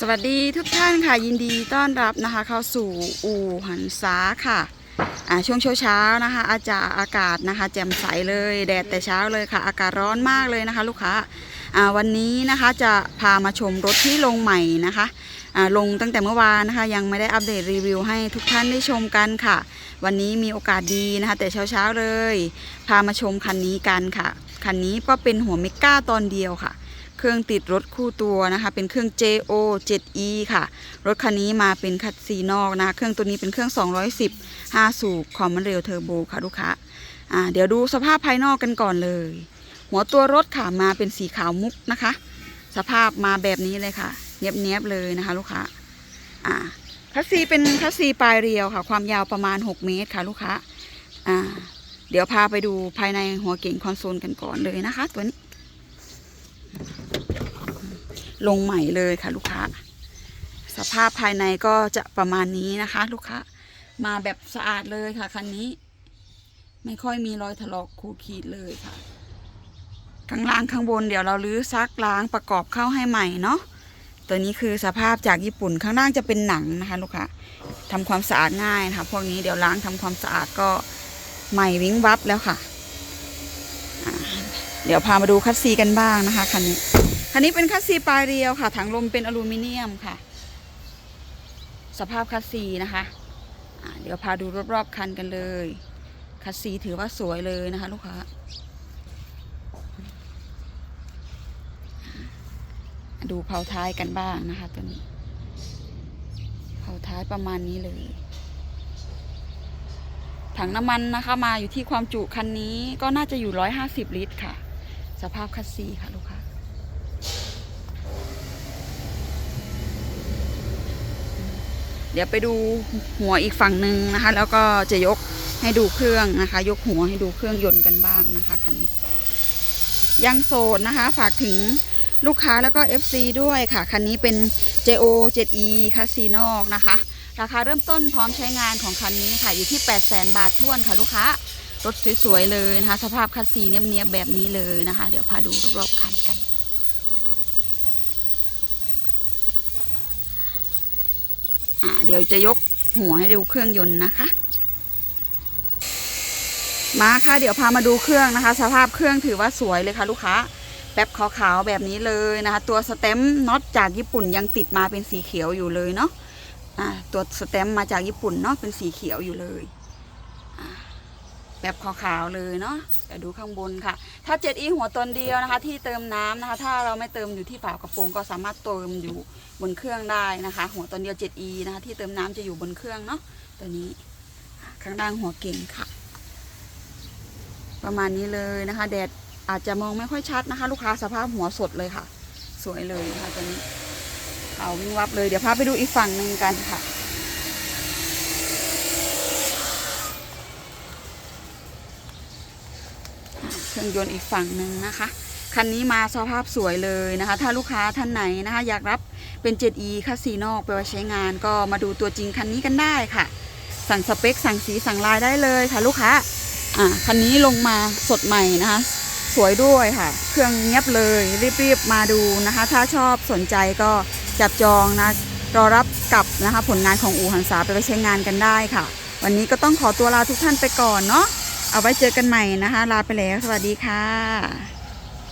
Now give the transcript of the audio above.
สวัสดีทุกท่านค่ะยินดีต้อนรับนะคะ เข้าสู่อู่หันษาค่ะอ่าช่วงเช้าๆนะคะ อาจจะอากาศนะคะ แจ่มใสเลยแดดแต่เช้าเลยค่ะ อากาศร้อนมากเลยนะคะ ลูกค้าอ่าวันนี้นะคะจะพามาชมรถที่ลงใหม่นะคะอ่าลงตั้งแต่เมื่อวานนะคะ ยังไม่ได้อัปเดตรีวิวให้ทุกท่านได้ชมกันค่ะ วันนี้มีโอกาสดีนะคะ แต่เช้าๆเลย พามาชมคันนี้กันค่ะคันนี้ก็เป็นหัวเมก้าตอนเดียวค่ะ เครื่องติดรถคู่ตัวนะคะ เป็นเครื่อง JO 7E ค่ะ รถคันนี้มาเป็นคัดซีนอกนะเครื่องตัวนี้เป็นเครื่อง 210 5 สูบคอมมอนเรลเทอร์โบค่ะลูกค้าอ่าเดี๋ยวดูสภาพภายนอกกันก่อนเลย หัวตัวรถค่ะมาเป็นสีขาวมุกนะคะ สภาพมาแบบนี้เลยค่ะ เนียบๆเลยนะคะ ลูกค้าอ่าคัสซีเป็นคัสซีปลายเรียวค่ะ ความยาวประมาณ 6 เมตรค่ะ ลูกค้าอ่าเดี๋ยวพาไปดูภายในหัวเก่งคอนโซลกันก่อนเลยนะคะ ตัวนี้ ลงใหม่เลยค่ะลูกค้า สภาพภายในก็จะประมาณนี้นะคะ ลูกค้า มาแบบสะอาดเลยค่ะคันนี้ ไม่ค่อยมีรอยถลอกขูดขีดเลยค่ะ ข้างล่างข้างบนเดี๋ยวเราลื้อซักล้างประกอบเข้าให้ใหม่เนาะตัวนี้คือสภาพจากญี่ปุ่นข้างล่างจะเป็นหนังนะคะ ลูกค้าทำความสะอาดง่ายนะคะพวกนี้เดี๋ยวล้างทำความสะอาดก็ใหม่วิ้งวับแล้วค่ะ เดี๋ยวพามาดูคัดซีกันบ้างนะคะคันนี้คันนี้เป็นคัสซีปลายเรียวค่ะถังลมเป็นอลูมิเนียมค่ะ สภาพคัสซีนะคะเดี๋ยวพาดูรอบๆคันกันเลยคัสซีถือว่าสวยเลยนะคะ ลูกค้าดูเผาท้ายกันบ้างนะคะตัวนี้เผาท้ายประมาณนี้เลย ถังน้ำมันนะคะ มาอยู่ที่ความจุคันนี้ก็น่าจะอยู่ 150 ลิตรค่ะ สภาพคัสซีค่ะลูกค้าเดี๋ยวไปดูหัวอีกฝั่งหนึ่งนะคะ แล้วก็จะยกให้ดูเครื่องนะคะ ยกหัวให้ดูเครื่องยนต์กันบ้างนะคะคันนี้ยังโสดนะคะ ฝากถึงลูกค้าแล้วก็ FC ด้วยค่ะ คันนี้เป็น JO 7E คัสซีนอกนะคะ ราคาเริ่มต้นพร้อมใช้งานของคันนี้ค่ะ อยู่ที่ 800,000 บาทท้วนค่ะลูกค้า รถสวยๆเลยนะคะ สภาพคัสซีเนี้ยบๆแบบนี้เลยนะคะ เดี๋ยวพาดูรอบๆคันกัน อ่าเดี๋ยวจะยกหัวให้ดูเครื่องยนต์นะคะ มาค่ะ เดี๋ยวพามาดูเครื่องนะคะ สภาพเครื่องถือว่าสวยเลยค่ะ ลูกค้าแป๊บขาวๆแบบนี้เลยนะคะ ตัวสเต็มน็อตจากญี่ปุ่นยังติดมาเป็นสีเขียวอยู่เลยเนาะอ่าตัวสเต็มมาจากญี่ปุ่นเนาะเป็นสีเขียวอยู่เลย แบบขาวๆเลยเนาะเดี๋ยวดูข้างบนค่ะ ถ้า 7e หัวตนเดียวนะคะ ที่เติมน้ำนะคะ ถ้าเราไม่เติมอยู่ที่ฝากระโปรงก็สามารถเติมอยู่บนเครื่องได้นะคะ หัวตนเดียว 7e นะคะ ที่เติมน้ำจะอยู่บนเครื่องเนาะตัวนี้ข้างล่างหัวเก่งค่ะ ประมาณนี้เลยนะคะ แดดอาจจะมองไม่ค่อยชัดนะคะ ลูกค้าสภาพหัวสดเลยค่ะ สวยเลยนะคะตัวนี้เอาวิ่งวับเลยเดี๋ยวพาไปดูอีกฝั่งหนึ่งกันค่ะ งยนต์อีกฝั่งหนึ่งนะคะ คันนี้มาสภาพสวยเลยนะคะ ถ้าลูกค้าท่านไหนนะคะ อยากรับเป็น 7e คัสซีนอกไปไว้ใช้งาน ก็มาดูตัวจริงคันนี้กันได้ค่ะ สั่งสเปค สั่งสีสั่งลายได้เลยค่ะลูกค้าอ่าคันนี้ลงมาสดใหม่นะคะสวยด้วยค่ะ เครื่องเงียบเลยรีบๆมาดูนะคะ ถ้าชอบสนใจก็จับจองนะรอรับกับนะคะผลงานของอู่หันษาไปไว้ใช้งานกันได้ค่ะ วันนี้ก็ต้องขอตัวลาทุกท่านไปก่อนเนาะ เอาไว้เจอกันใหม่นะคะ ลาไปแล้ว สวัสดีค่ะ